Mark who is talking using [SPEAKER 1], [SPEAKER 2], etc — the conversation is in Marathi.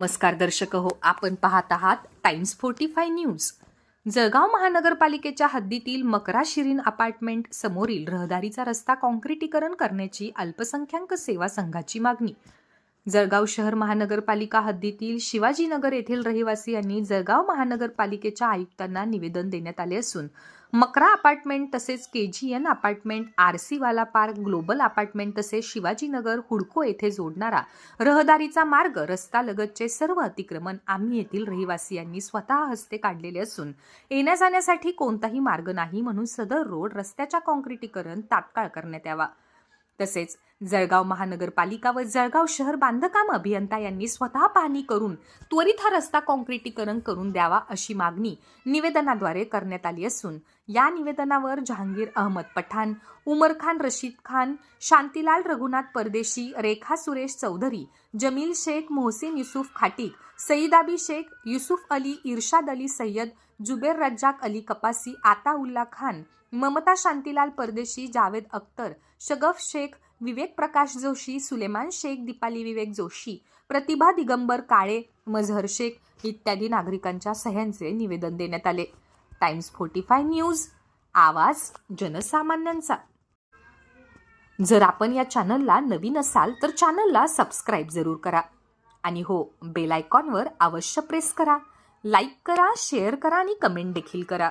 [SPEAKER 1] नमस्कार दर्शक हो आपण पाहत आहात Times forty five news Jalgaon महानगरपालिकेच्या हद्दीतील मकरा शिरीन अपार्टमेंट समोरील रहदारीचा रस्ता काँक्रिटीकरण करण्याची अल्पसंख्याक सेवा संघाची मागणी. जळगाव शहर महानगरपालिका हद्दीतील शिवाजीनगर येथील रहिवासी यांनी जळगाव महानगरपालिकेच्या आयुक्तांना निवेदन देण्यात आले असून मकरा अपार्टमेंट तसेच K G N apartment R C वाला पार्क ग्लोबल अपार्टमेंट तसेच शिवाजीनगर हुडको येथे जोडणारा रहदारीचा मार्ग रस्ता लगतचे सर्व अतिक्रमण आम्ही येथील रहिवासियांनी स्वतः हस्ते काढलेले असून येण्या जाण्यासाठी कोणताही मार्ग नाही म्हणून सदर रोड रस्त्याच्या कॉन्क्रिटीकरण तात्काळ करण्यात यावा. तसेच जळगाव महानगरपालिका व जळगाव शहर बांधकाम अभियंता यांनी स्वतः पाहणी करून त्वरित हा रस्ता काँक्रिटीकरण करून द्यावा अशी मागणी निवेदनाद्वारे करण्यात आली असून या निवेदनावर जहांगीर अहमद पठाण उमर खान रशीद खान शांतीलाल रघुनाथ परदेशी रेखा सुरेश चौधरी जमील शेख मोहसिन युसुफ खाटीक सईदाबी शेख युसुफ अली इर्शाद अली सय्यद जुबेर रज्जाक अली कपासी आताउल्ला खान ममता शांतीलाल परदेशी जावेद अख्तर शगफ शेख विवेक प्रकाश जोशी सुलेमान शेख दीपाली विवेक जोशी प्रतिभा दिगंबर काळे मझहर शेख इत्यादी नागरिकांच्या सह्यांचे निवेदन देण्यात आले. टाइम्स फोर्टी फाय न्यूज आवाज जनसामान्यांचा. जर आपण या चॅनलला नवीन असाल तर चॅनलला सबस्क्राईब जरूर करा. आणि हो बेल आयकॉनवर अवश्य प्रेस करा. लाईक करा शेअर करा आणि कमेंट देखील करा.